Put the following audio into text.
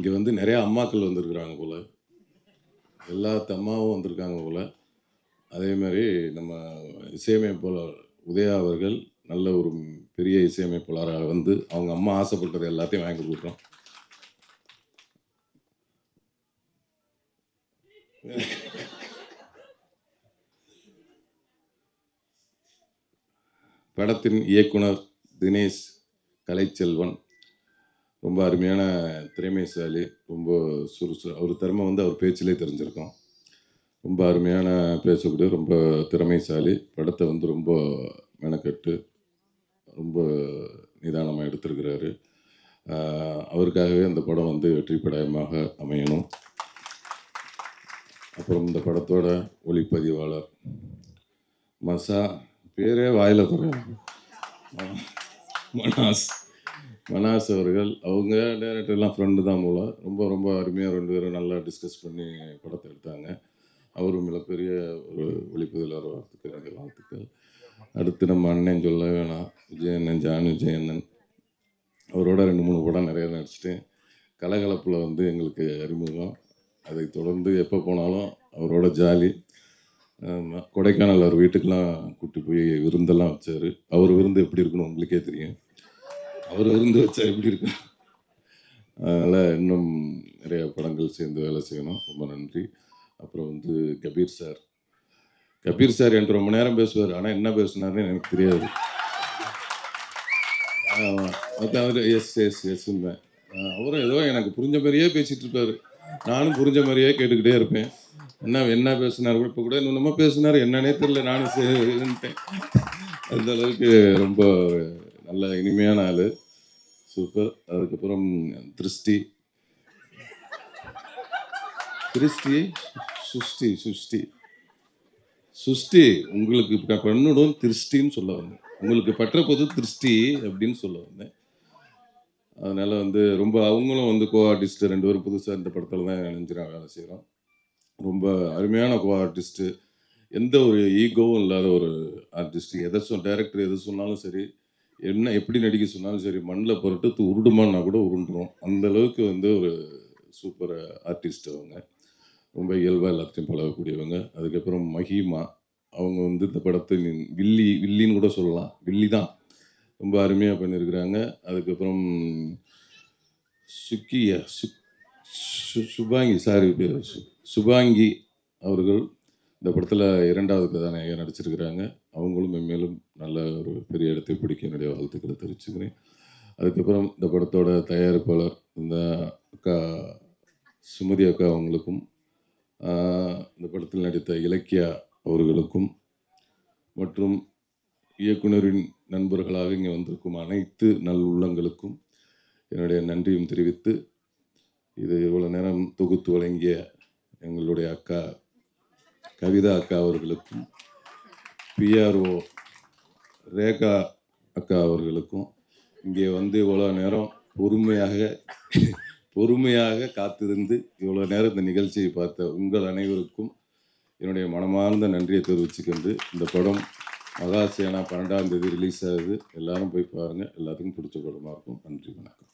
இங்கே வந்து நிறையா அம்மாக்கள் வந்திருக்கிறாங்க போல். எல்லா அம்மாவும் வந்திருக்காங்க போல். அதே மாதிரி நம்ம இசையமைப்பாளர் உதயா அவர்கள் நல்ல ஒரு பெரிய இசையமைப்பாளராக வந்து அவங்க அம்மா ஆசைப்பட்டது எல்லாத்தையும் வாங்கி கொடுக்குறோம் படத்தின் இயக்குனர் தினேஷ் கலைச்செல்வன். ரொம்ப அருமையான திறமைசாலி ரொம்ப சுறுசு அவர் திறமை வந்து அவர் பேச்சிலே தெரிஞ்சிருக்கோம். ரொம்ப அருமையான பேசக்கூடிய ரொம்ப திறமைசாலி. படத்தை வந்து ரொம்ப மெனக்கட்டு ரொம்ப நிதானமாக எடுத்திருக்கிறாரு. அவருக்காகவே அந்த படம் வந்து வெற்றி படமாக அமையணும். அப்புறம் இந்த படத்தோட ஒளிப்பதிவாளர் மசா பேரே வாயில குறையும் மனாஸ். மனாஸ் அவர்கள் அவங்க டேரக்டர்லாம் ஃப்ரெண்டு தான் போல. ரொம்ப ரொம்ப அருமையாக ரெண்டு பேரும் நல்லா டிஸ்கஸ் பண்ணி படத்தை எடுத்தாங்க. அவரும் மிகப்பெரிய ஒரு ஒளிப்பதிவாளர் வாழ்த்துக்கள் எனக்கு வாழ்த்துக்கள். அடுத்து நம்ம அண்ணன் சொல்ல வேணாம். விஜயண்ணன் ஜானு விஜயண்ணன் அவரோட ரெண்டு மூணு படம் நிறைய நடிச்சிட்டேன் கலகலப்பில் வந்து எங்களுக்கு அறிமுகம். அதை தொடர்ந்து எப்போ போனாலும் அவரோட ஜாலி. கொடைக்கானல் அவர் வீட்டுக்கெலாம் கூட்டி போய் விருந்தெல்லாம் வச்சார். அவர் விருந்து எப்படி இருக்குன்னு உங்களுக்கே தெரியும். அவர் இருந்து வச்சா எப்படி இருக்கும்? அதனால் இன்னும் நிறைய படங்கள் சேர்ந்து வேலை செய்யணும். ரொம்ப நன்றி. அப்புறம் வந்து கபீர் சார். கபீர் சார் என்கிட்ட ரொம்ப நேரம் பேசுவார். ஆனால் என்ன பேசுனாருன்னு எனக்கு தெரியாது. அதான் அவர் எஸ் எஸ் எஸ்ன்னு அவரும் ஏதோ எனக்கு புரிஞ்ச மாதிரியே பேசிட்டு இருப்பாரு. நானும் புரிஞ்ச மாதிரியே கேட்டுக்கிட்டே இருப்பேன். என்ன என்ன பேசினார் கூட இப்போ கூட என்னமோ பேசினார்? என்னன்னே தெரியல. நானும் சரின்ட்டேன் அந்த அளவுக்கு ரொம்ப நல்ல இனிமையான ஆள். சூப்பர் அதுக்கப்புறம் திருஷ்டி. திருஷ்டி சுஷ்டி சுஷ்டி. சுஷ்டி உங்களுக்கு பெண்ணுடன் திருஷ்டின்னு சொல்ல வந்தேன். உங்களுக்கு பற்ற போது திருஷ்டி அப்படின்னு சொல்ல வந்தேன். அதனால் வந்து ரொம்ப அவங்களும் வந்து கோ ஆர்டிஸ்ட் ரெண்டு பேரும் புதுசாக இந்த படத்தில் தான் இணைஞ்சிராங்க வேலை செய்கிறோம் ரொம்ப அருமையான கோ ஆர்டிஸ்ட்டு எந்த ஒரு ஈகோவும் இல்லாத ஒரு ஆர்டிஸ்ட் எதை சொல் டைரக்டர் எது சொன்னாலும் சரி என்ன எப்படி நடிக்க சொன்னாலும் சரி மண்ணில் புரட்டு உருடுமான்னா கூட உருண்டுரும். அந்த அளவுக்கு வந்து ஒரு சூப்பர் ஆர்டிஸ்ட் அவங்க. ரொம்ப இயல்பாக எல்லாத்தையும் பழகக்கூடியவங்க. அதுக்கப்புறம் மஹிமா அவங்க வந்து இந்த படத்தை வில்லி வில்லின்னு கூட சொல்லலாம். வில்லி தான். ரொம்ப அருமையாக பண்ணியிருக்கிறாங்க. அதுக்கப்புறம் சுக்கியா சுக் சு சுபாங்கி சாரி சுபாங்கி அவர்கள் இந்த படத்தில் இரண்டாவது கதாநாயகர் நடிச்சிருக்கிறாங்க. அவங்களும் மென்மேலும் நல்ல ஒரு பெரிய இடத்தை பிடிக்க என்னுடைய வாழ்த்துக்களை தெரிவிச்சுக்கிறேன். அதுக்கப்புறம் இந்த படத்தோட தயாரிப்பாளர் இந்த அக்கா சுமதி அக்கா அவங்களுக்கும் இந்த படத்தில் நடித்த இலக்கியா அவர்களுக்கும் மற்றும் இயக்குனரின் நண்பர்களாக இங்கே வந்திருக்கும் அனைத்து நல் உள்ளங்களுக்கும் என்னுடைய நன்றியும் தெரிவித்து இது இவ்வளோ நேரம் தொகுத்து வழங்கிய எங்களுடைய அக்கா கவிதா அக்கா அவர்களுக்கும் பிஆர்ஓ ரேகா அக்கா அவர்களுக்கும் இங்கே வந்து இவ்வளோ நேரம் பொறுமையாக பொறுமையாக காத்திருந்து இவ்வளோ நேரம் இந்த நிகழ்ச்சியை பார்த்த உங்கள் அனைவருக்கும் என்னுடைய மனமார்ந்த நன்றியை தெரிவிச்சுக்கொண்டு இந்த படம் மகாசேனா பன்னெண்டாம் தேதி ரிலீஸ் ஆகுது. எல்லாரும் போய் பாருங்கள் எல்லாத்துக்கும் பிடிச்ச படமாக இருக்கும். நன்றி வணக்கம்.